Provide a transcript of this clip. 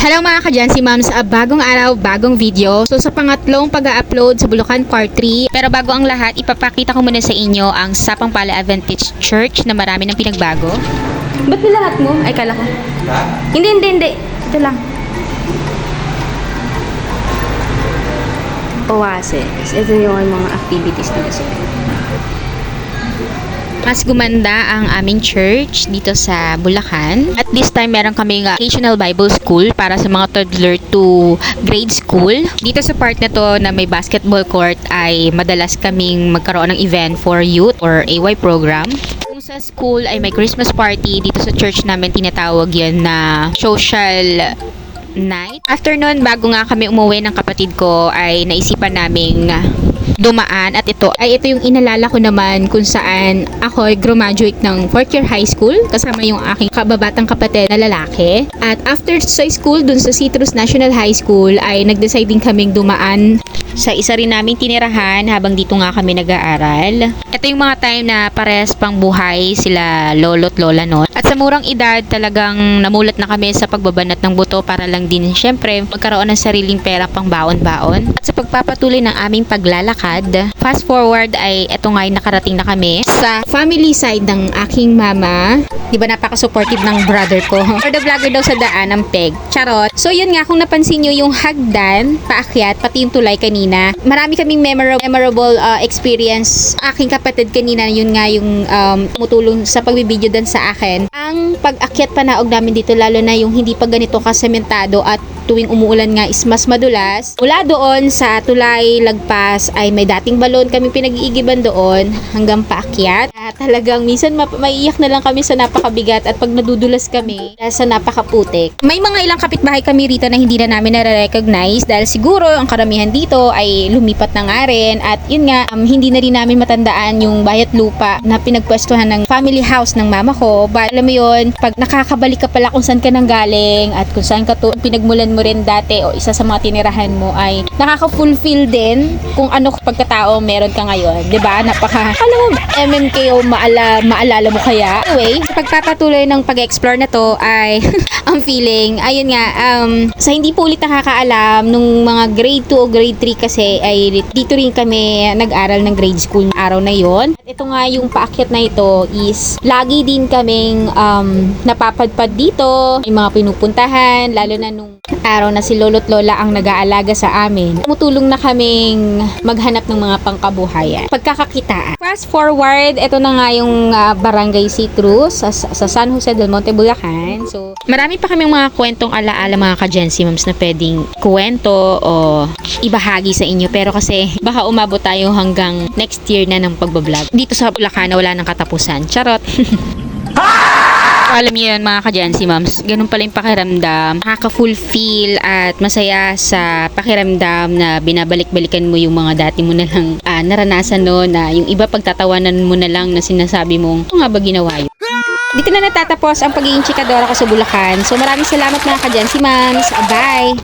Hello mga kadyan, si Ma'am sa bagong araw, bagong video. So sa pangatlong pag-upload sa Bulacan Part 3. Pero bago ang lahat, ipapakita ko muna sa inyo ang Sapang Pala Adventist Church na marami ng pinagbago. Ba't nilahat mo? Ay, kala ko. Hindi, hindi, hindi. Ito lang. Oasis. Ito yung mga activities na gusto ko. Mas gumanda ang aming church dito sa Bulacan. At this time, meron kaming occasional Bible school para sa mga toddler to grade school. Dito sa part na to na may basketball court ay madalas kaming magkaroon ng event for youth or AY program. Kung sa school ay may Christmas party, dito sa church namin tinatawag yan na social night. After nun, bago nga kami umuwi ng kapatid ko, ay naisipan naming dumaan at ito ay ito yung inalala ko naman kung saan ako ay graduate ng fourth year high school kasama yung aking kababatang kapatid na lalaki. At after sa school dun sa Citrus National High School ay nag-decide kaming dumaan sa isa rin namin tinirahan habang dito nga kami nag-aaral. Ito yung mga time na pares pang buhay sila lolo't lola no. At sa murang edad talagang namulat na kami sa pagbabanat ng buto para lang din syempre magkaroon ng sariling pera pang baon-baon. At sa pagpapatuloy ng aming paglalakad, fast forward ay eto nga ay nakarating na kami sa family side ng aking mama. Di ba napaka-supportive ng brother ko? For the vlogger daw sa daan ng peg. Charot. So yun nga, kung napansin nyo yung hagdan, paakyat, pati yung tulay kanina. Marami kaming memorable, memorable uh, experience. Aking kapatid kanina, yun nga yung um, tumutulong sa pagbibideo dan sa akin. Ang pag-akyat panaog namin dito, lalo na yung hindi pa ganito kasementado at tuwing umuulan nga is mas madulas. Mula doon sa tulay lagpas ay may dating balon kami pinag-iigiban doon hanggang paakyat. At talagang minsan maiiyak na lang kami sa napakabigat at pag nadudulas kami dahil sa napakaputik. May mga ilang kapitbahay kami rito na hindi na namin nare-recognize dahil siguro ang karamihan dito ay lumipat na nga rin at yun nga um, hindi na rin namin matandaan yung bayat lupa na pinagpwestuhan ng family house ng mama ko. But alam mo yun, pag nakakabalik ka pala kung saan ka nang galing at kung saan ka to pinagmulan mo rin dati o isa sa mga tinirahan mo ay nakaka-fulfill din kung ano pagkatao meron ka ngayon. ba Napaka, alam mo, MMKO maala, maalala mo kaya? Anyway, sa pagpapatuloy ng pag-explore na to ay ang feeling, ayun nga, um, sa hindi po ulit nakakaalam, nung mga grade 2 o grade 3 kasi ay dito rin kami nag-aral ng grade school araw na yon. At ito nga yung paakyat na ito is lagi din kaming um, napapadpad dito, may mga pinupuntahan, lalo na nung araw na si lolo't lola ang nag-aalaga sa amin. Tumutulong na kaming maghanap ng mga pangkabuhayan. Pagkakakitaan. Fast forward, ito na nga yung ah, Barangay Citrus sa, sa San Jose del Monte, Bulacan. So, marami pa kaming mga kwentong alaala mga ka-Gency Moms na pwedeng kwento o ibahagi sa inyo. Pero kasi baka umabot tayo hanggang next year na ng pagbablog. Dito sa Bulacan wala nang katapusan. Charot! Alam niyo yun mga ka-Jancy Moms, ganun pala yung pakiramdam. Nakaka-fulfill at masaya sa pakiramdam na binabalik-balikan mo yung mga dati mo na lang ah, naranasan no na yung iba pagtatawanan mo na lang na sinasabi mong, ano nga ba ginawa yun? Dito na natatapos ang pagiging chikadora ko sa Bulacan. So maraming salamat mga ka-Jancy Moms. Bye!